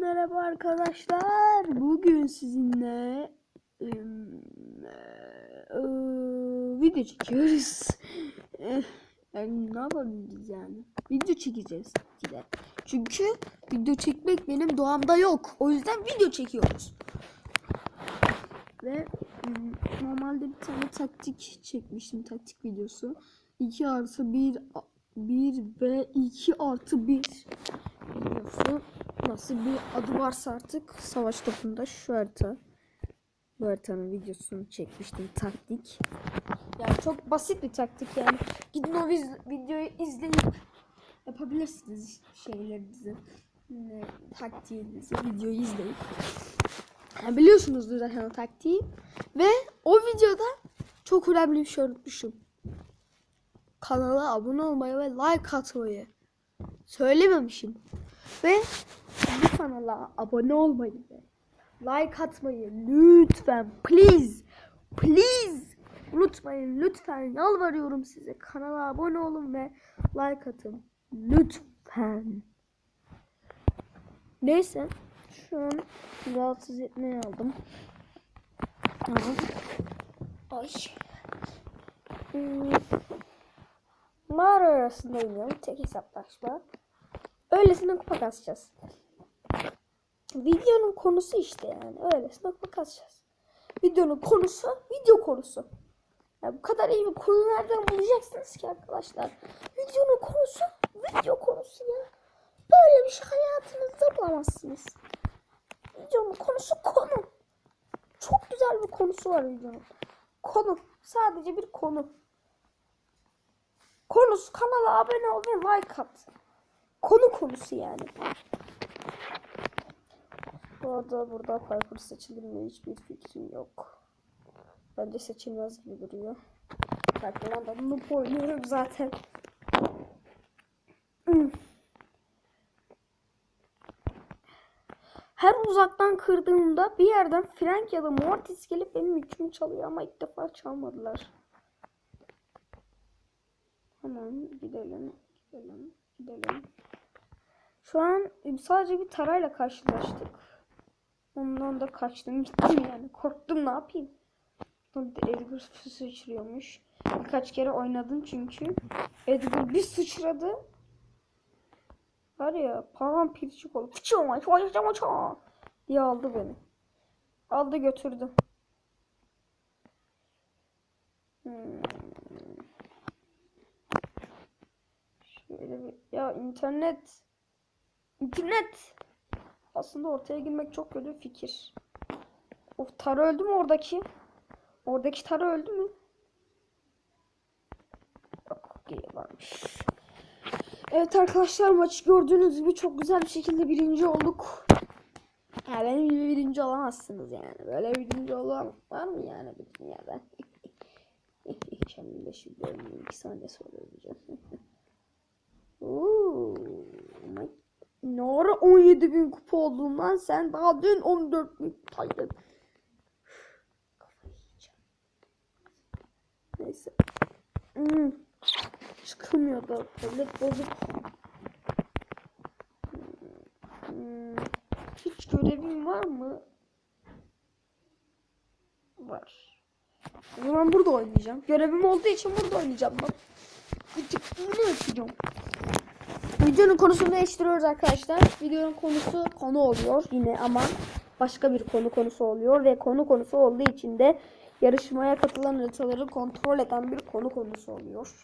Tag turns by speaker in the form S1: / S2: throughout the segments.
S1: merhaba arkadaşlar. Bugün sizinle eee, video çekiyoruz. Eh, yani ne yapabiliriz yani? Video çekeceğiz yine. Çünkü video çekmek benim doğamda yok. O yüzden video çekiyoruz. Ve normalde bir tane taktik çekmiştim. Taktik videosu. 2 artı 1 1 ve 2 artı 1 videosu. Nasıl bir adı varsa artık savaş topunda şu harita. Bu haritanın videosunu çekmiştim taktik. Yani çok basit bir taktik yani. Gidin o videoyu izleyip yapabilirsiniz şeylerinizi. Ne, taktiğinizi videoyu izleyip. Yani biliyorsunuzdur zaten o taktiği. Ve o videoda çok önemli bir şey unutmuşum. Kanala abone olmayı ve like atmayı söylememişim. Ve bu kanala abone olmayı ve like atmayı lütfen please please unutmayın lütfen yalvarıyorum size kanala abone olun ve like atın lütfen. Neyse şu an rahatsız etmeye aldım. Tamam. Ay. Hmm. Mağara arasında oynuyorum. Tek hesaplaşma. Öylesine kupa kasacağız. Videonun konusu işte yani. Öylesine kupa kasacağız. Videonun konusu video konusu. Ya bu kadar iyi bir konu nereden bulacaksınız ki arkadaşlar? Videonun konusu video konusu ya. Böyle bir şey hayatınızda bulamazsınız. Videonun konusu konu. Çok güzel bir konusu var videonun. Konu. Sadece bir konu. Konusu kanala abone ol ve like at. Konu konusu yani. Bu arada burada Piper seçilir mi hiçbir fikrim yok. Bence seçilmez gibi duruyor. Piper'dan da noob oynuyorum zaten. Her uzaktan kırdığımda bir yerden Frank ya da Mortis gelip benim yükümü çalıyor ama ilk defa çalmadılar. Hemen gidelim, gidelim, gidelim. Şu an sadece bir tarayla karşılaştık. Ondan da kaçtım gittim yani. Korktum ne yapayım. Edgar sıçrıyormuş. Birkaç kere oynadım çünkü. Edgar bir sıçradı. Var ya paramparçık oldu. Fıçıma fıçıma fıçıma diye aldı beni. Aldı götürdü. Hmm. Şöyle bir ya internet internet aslında ortaya girmek çok kötü fikir. Of Tara öldü mü oradaki? Oradaki Tara öldü mü? Varmış. Evet arkadaşlar maçı gördüğünüz gibi çok güzel bir şekilde birinci olduk. Ya benim gibi birinci olamazsınız yani. Böyle birinci olan var mı yani bu dünyada? Şimdi de şu bölümü iki saniye sonra öleceğim. My ne ara 17 bin kupa oldun lan sen daha dün 14 bin kupaydı. Neyse. Hmm. Çıkılmıyor da tablet bozuk. Hmm. Hiç görevim var mı? Var. O zaman burada oynayacağım. Görevim olduğu için burada oynayacağım bak. Bir tık bunu açacağım. Videonun konusunu değiştiriyoruz arkadaşlar. Videonun konusu konu oluyor yine ama başka bir konu konusu oluyor ve konu konusu olduğu için de yarışmaya katılan haritaları kontrol eden bir konu konusu oluyor.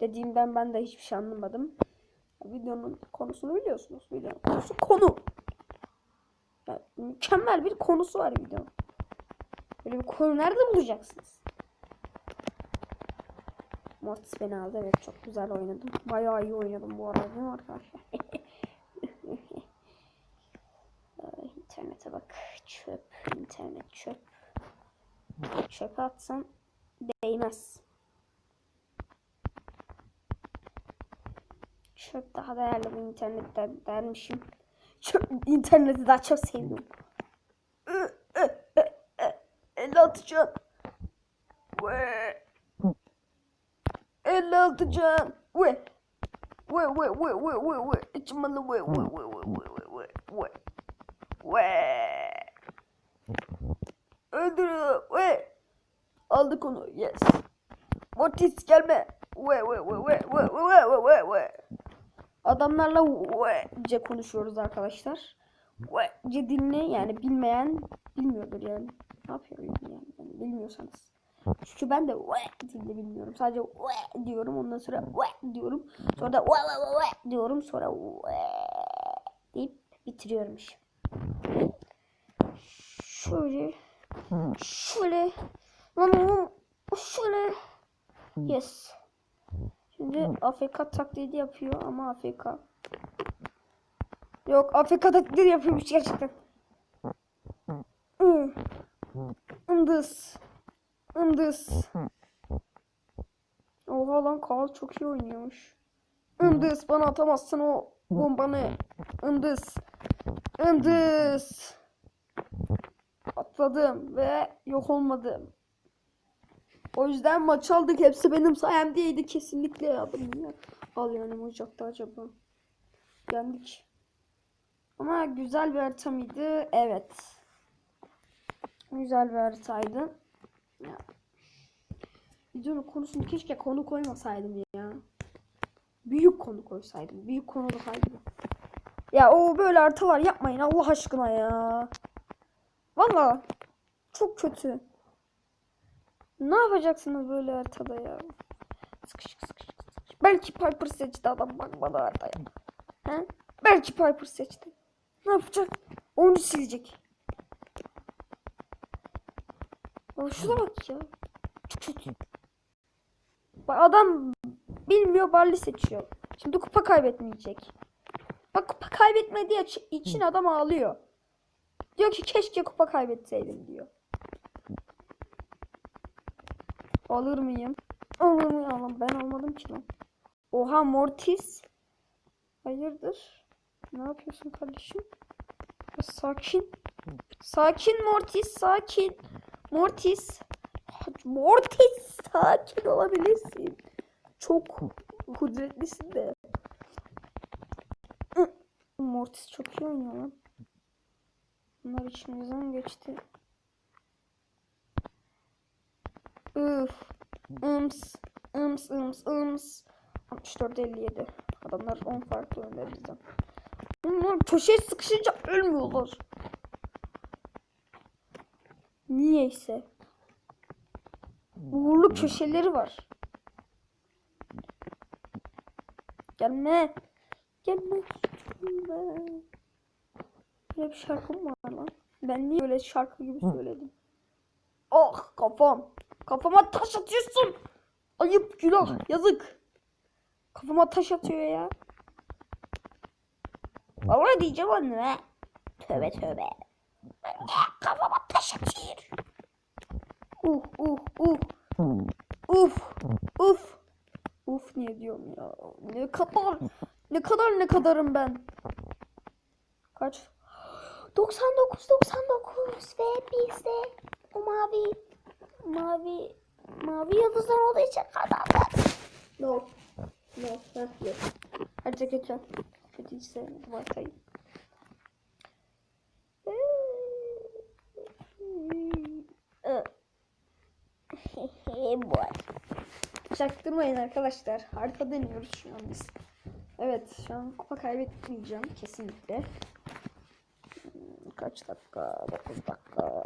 S1: Dediğimden ben de hiçbir şey anlamadım. Videonun konusunu biliyorsunuz. Videonun konusu konu. Yani mükemmel bir konusu var videonun. Böyle bir konu nerede bulacaksınız? Mortis beni aldı. Evet çok güzel oynadım. Bayağı iyi oynadım bu arada değil mi arkadaşlar? İnternete bak. Çöp. internet çöp. Çöpe atsam değmez. Çöp daha değerli bu internetten dermişim. Çöp, interneti daha çok sevdim. El atacağım. 56 can. Ve. Ve ve ve ve ve ve. İçmalı ve ve ve ve ve ve ve ve. Ve öldürüyor. Ve aldık onu. Yes. Mortis gelme. Ve ve ve ve ve ve ve ve ve. Adamlarla vece konuşuyoruz arkadaşlar. Vece dilini yani bilmeyen bilmiyordur yani. Ne yapıyor yani, yani bilmiyorsanız. Çünkü ben de ve dilini bilmiyorum. Sadece ve diyorum ondan sonra ve diyorum. Sonra da ve ve diyorum sonra ve deyip bitiriyorum işi. Şöyle şöyle şöyle yes. Şimdi AFK taklidi yapıyor ama AFK. Yok AFK taklidi yapıyormuş gerçekten. Indız. Indız. Oha lan Carl çok iyi oynuyormuş. Indız bana atamazsın o bombanı. Indız. Indız. Atladım ve yok olmadım. O yüzden maç aldık. Hepsi benim sayemdeydi kesinlikle. Adam niye al yani olacaktı acaba? Yendik. Ama güzel bir harita mıydı? Evet. Güzel bir haritaydı. Ya. Videonun konusunu keşke konu koymasaydım ya. Büyük konu koysaydım. Büyük konulu kaydı. Ya o böyle haritalar yapmayın Allah aşkına ya. Valla çok kötü. Ne yapacaksınız böyle haritada ya? Sıkışık sıkışık sıkışık. Belki Piper seçti adam bakmadı haritaya. He? Belki Piper seçti. Ne yapacak? Onu silecek. Ya şuna bak ya. Bak adam bilmiyor Barley seçiyor. Şimdi kupa kaybetmeyecek. Bak kupa kaybetmediği için- adam ağlıyor. Diyor ki keşke kupa kaybetseydim diyor. Alır mıyım? Alır mıyım? Ben almadım ki lan. Oha Mortis. Hayırdır? Ne yapıyorsun kardeşim? Sakin. Sakin Mortis, sakin. Mortis. Mortis, sakin olabilirsin. Çok kudretlisin de. Mortis çok iyi oynuyor lan. Bunlar içimizden geçti. Üf. Ims. Ims. Ims. Ims. 64 57. Adamlar 10 farklı önde bizden. Bunlar köşeye sıkışınca ölmüyorlar. Niyeyse. Uğurlu köşeleri var. Gelme. Gelme. Böyle bir şarkım var lan. Ben niye öyle şarkı gibi söyledim? Oh kafam. Kafama taş atıyorsun. Ayıp günah yazık. Kafama taş atıyor ya. Vallahi diyeceğim anneme. Tövbe tövbe. Kafama taş atıyor. Uh uh uh. Uf uf. Uf niye diyorum ya. Ne kadar ne kadar ne kadarım ben. Kaç? 99 99 ve biz de o mavi mavi mavi yıldızlar olduğu için kazandık. No. No. Heh, yok. Harita kötü. Kötü hiç sevmedim Çaktırmayın arkadaşlar. Harita deniyoruz şu an biz. Evet şu an kupa kaybetmeyeceğim kesinlikle. Hmm, Kaç dakika? 9 dakika.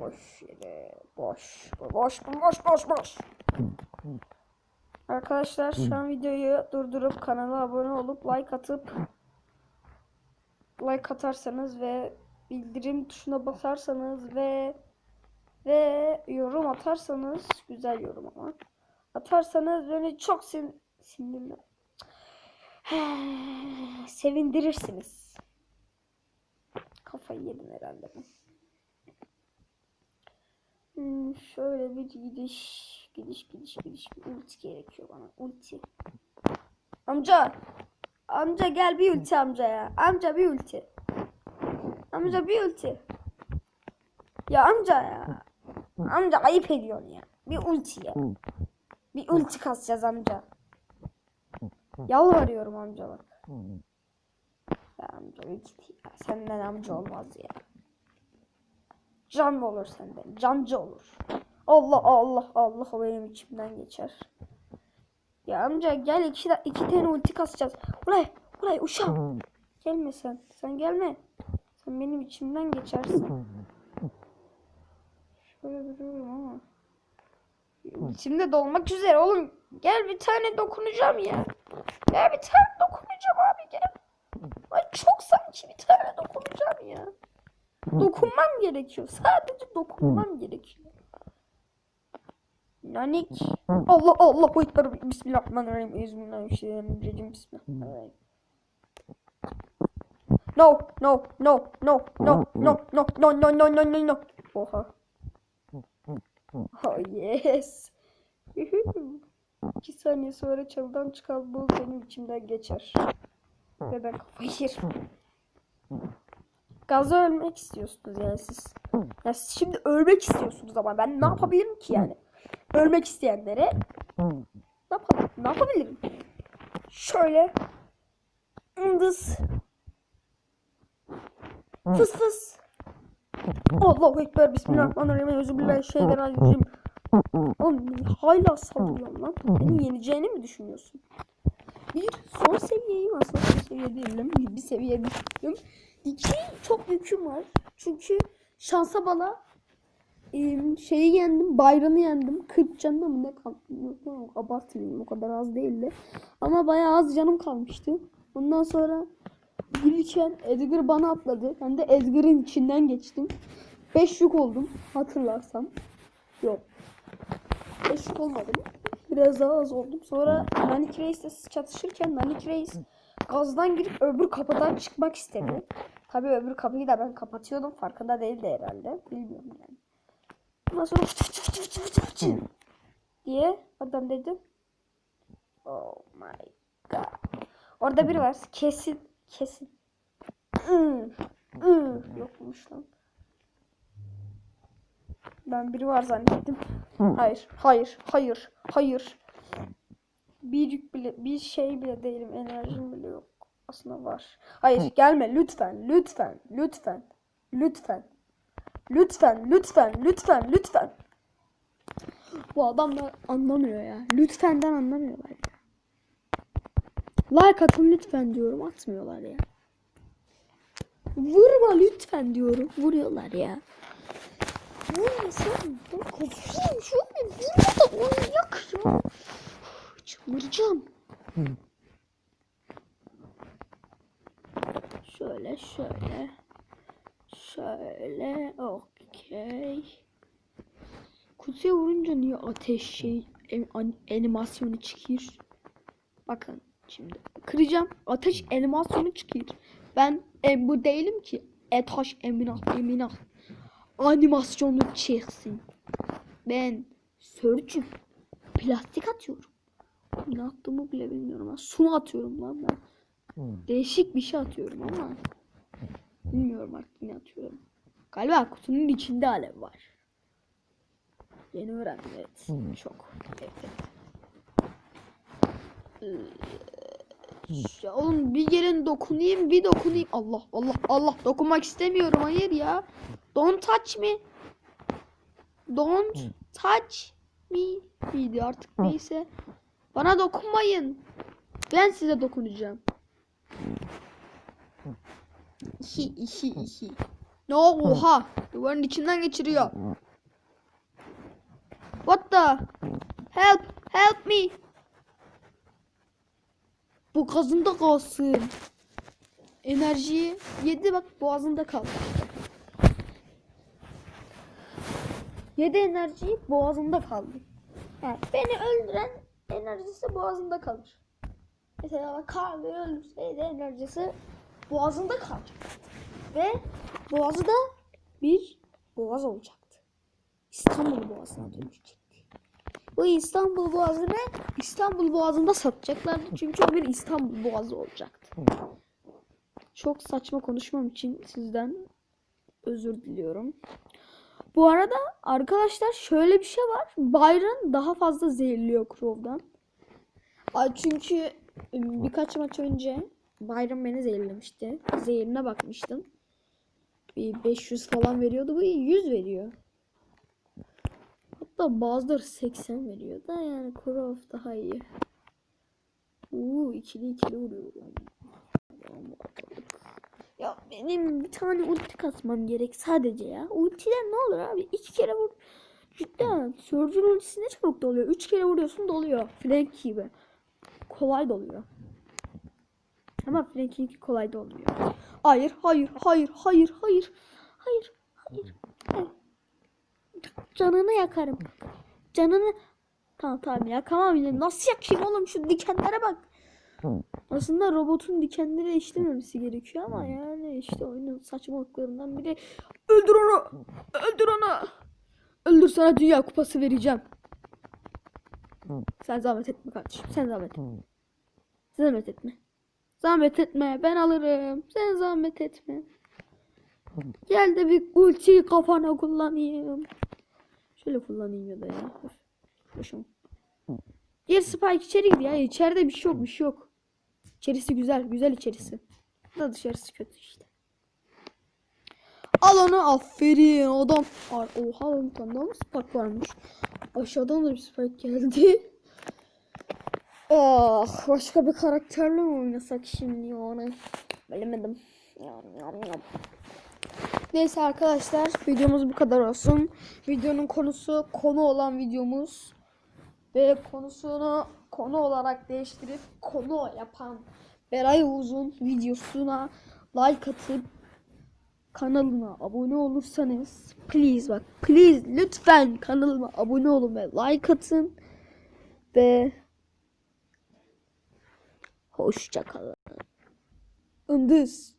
S1: Boş yere. Boş. Boş. Boş. Boş. Boş. Arkadaşlar şu an videoyu durdurup kanala abone olup like atıp like atarsanız ve bildirim tuşuna basarsanız ve ve yorum atarsanız güzel yorum ama atarsanız beni çok sin sinirli sevindirirsiniz. Kafayı yedim herhalde ben. Hmm, şöyle bir gidiş gidiş gidiş gidiş bir ulti gerekiyor bana ulti. Amca amca gel bir ulti amca ya. Amca bir ulti. Amca bir ulti. Ya amca ya. Amca ayıp ediyorsun ya. Bir ulti ya. Bir ulti kasacağız amca. Yalvarıyorum amca bak. Ya amca.
S2: Git ya. Senden amca olmaz ya. Can olur senden. Cancı olur. Allah Allah Allah benim içimden geçer. Ya amca gel iki, iki tane ulti kasacağız. Buraya buraya uşağım. Gelme sen. Sen gelme. Sen benim içimden geçersin. Şöyle duruyorum ama. İçimde dolmak üzere oğlum. Gel bir tane dokunacağım ya. Gel bir tane dokunacağım abi gel. Ay çok sanki bir tane dokunacağım ya. Dokunmam gerekiyor. Sadece dokunmam gerekiyor. Nanik. Allah Allah. Ekber. Bismillahirrahmanirrahim. Bismillahirrahmanirrahim. Bismillahirrahmanirrahim. No, no, no, no, no, no, no, no, no, no, no, no, no. Oha. Oh yes. İki saniye sonra çalıdan çıkan bu benim içimden geçer. Ve ben kafayı yerim. Gazda ölmek istiyorsunuz yani siz. Ya siz şimdi ölmek istiyorsunuz ama ben ne yapabilirim ki yani? Ölmek isteyenlere ne, yapalım, ne yapabilirim? Şöyle ındız fıs fıs Allahu Ekber Bismillahirrahmanirrahim Euzubillahimineşşeytanirracim Oğlum hala sallıyorsun lan. Beni yeneceğini mi düşünüyorsun? Bir son seviyeyim aslında son seviye değilim. Bir, seviye düştüm. İki çok yüküm var. Çünkü şansa bala şeyi yendim, bayrağını yendim. 40 canım mı ne kaldı? Abartmayayım o kadar az değildi. Ama bayağı az canım kalmıştı. Ondan sonra girerken Edgar bana atladı. Ben de Edgar'ın içinden geçtim. 5 yük oldum hatırlarsam. Yok. 5 yük olmadım. Biraz daha az oldum. Sonra Nanik Reis'le çatışırken Nanik Reis gazdan girip öbür kapıdan çıkmak istedi. Tabii öbür kapıyı da ben kapatıyordum. Farkında değildi herhalde. Bilmiyorum yani. Ondan sonra fıçı fıçı fıçı fıçı fıçı fıçı diye adam dedi. Oh my god. Orada biri var. Kesin. Kesin. Iı, ıı. Yokmuş lan. Ben biri var zannettim. Hayır, hayır, hayır, hayır. Bir yük bile, bir şey bile değilim. Enerjim bile yok. Aslında var. Hayır, gelme lütfen, lütfen, lütfen, lütfen. Lütfen, lütfen, lütfen, lütfen.
S1: Bu adamlar anlamıyor ya. Lütfenden anlamıyorlar. Like atın lütfen diyorum atmıyorlar ya. Vurma lütfen diyorum. Vuruyorlar ya. Vurmasam ben kafayım şöyle vurma da oynayak ya. Çıldıracağım. Şöyle şöyle. Şöyle okey. Kutuya vurunca niye ateş şey animasyonu çıkıyor? Bakın şimdi kıracağım. Ateş animasyonu çıkıyor. Ben e, bu değilim ki. Etaş eminat eminat. Animasyonu çıksın. Ben sörcüm. Plastik atıyorum. Ne attığımı bile bilmiyorum. Ben su atıyorum lan ben. Değişik bir şey atıyorum ama. Bilmiyorum artık ne atıyorum. Galiba kutunun içinde alev var. Yeni öğrendim evet. Çok. Evet. Ee, Ya oğlum bir gelin dokunayım bir dokunayım. Allah Allah Allah dokunmak istemiyorum hayır ya. Don't touch me. Don't touch me. İyiydi artık neyse. Bana dokunmayın. Ben size dokunacağım. İhi ihi ihi. Ne oha. Duvarın içinden geçiriyor. What the? Help! Help me! Bu gazında kalsın. Enerjiyi yedi bak boğazında kaldı. Yedi enerjiyi boğazında kaldı. Yani beni öldüren enerjisi boğazında kalır. Mesela Karlı ölürseydi enerjisi boğazında kalacak. Ve boğazı da bir boğaz olacaktı. İstanbul Boğazı'na dönüşecekti. Bu İstanbul Boğazı'nı İstanbul Boğazı'nda satacaklardı. Çünkü o bir İstanbul Boğazı olacaktı. Çok saçma konuşmam için sizden özür diliyorum. Bu arada arkadaşlar şöyle bir şey var. Byron daha fazla zehirliyor Crow'dan. Ay Çünkü ıı, birkaç maç önce
S2: Bayram beni zehirlemişti. Zehirine bakmıştım. Bir 500 falan veriyordu. Bu 100 veriyor. Hatta bazıları 80 veriyor da yani Croft daha iyi. Uuu ikili ikili vuruyor. Ya benim bir tane ulti kasmam gerek sadece ya. Ultiden ne olur abi? İki kere vur. Cidden. Surgeon ultisi ne çabuk doluyor. Üç kere vuruyorsun doluyor. Flank gibi. Kolay doluyor. Ama Frank'inki kolay dolmuyor. Hayır, hayır, hayır, hayır, hayır. Hayır, hayır. hayır. Canını yakarım. Canını... Tamam tamam yakamam yine. Nasıl yakayım oğlum şu dikenlere bak. Aslında robotun dikenleri işlememesi gerekiyor ama yani işte oyunun saçmalıklarından biri. Öldür onu! Öldür onu! Öldür sana dünya kupası vereceğim. Sen zahmet etme kardeşim. Sen zahmet etme. Sen zahmet etme. Zahmet etme. Ben alırım. Sen zahmet etme. Gel de bir ultiyi kafana kullanayım. Şöyle kullanayım ya da ya. Öf. Boşum. Diğer Spike içeri gir ya. İçeride bir şey yok. Bir şey yok. İçerisi güzel. Güzel içerisi. Da dışarısı kötü işte. Al onu aferin adam. Oha lan bir tane daha mı Spike varmış? Aşağıdan da bir Spike geldi. Ah başka bir karakterle mi oynasak şimdi onu? Bilemedim. Neyse arkadaşlar videomuz bu kadar olsun. Videonun konusu konu olan videomuz ve konusunu konu olarak değiştirip konu yapan Beray Uzun videosuna like atıp kanalına abone olursanız please bak please lütfen kanalıma abone olun ve like atın ve hoşça kalın. Unduz.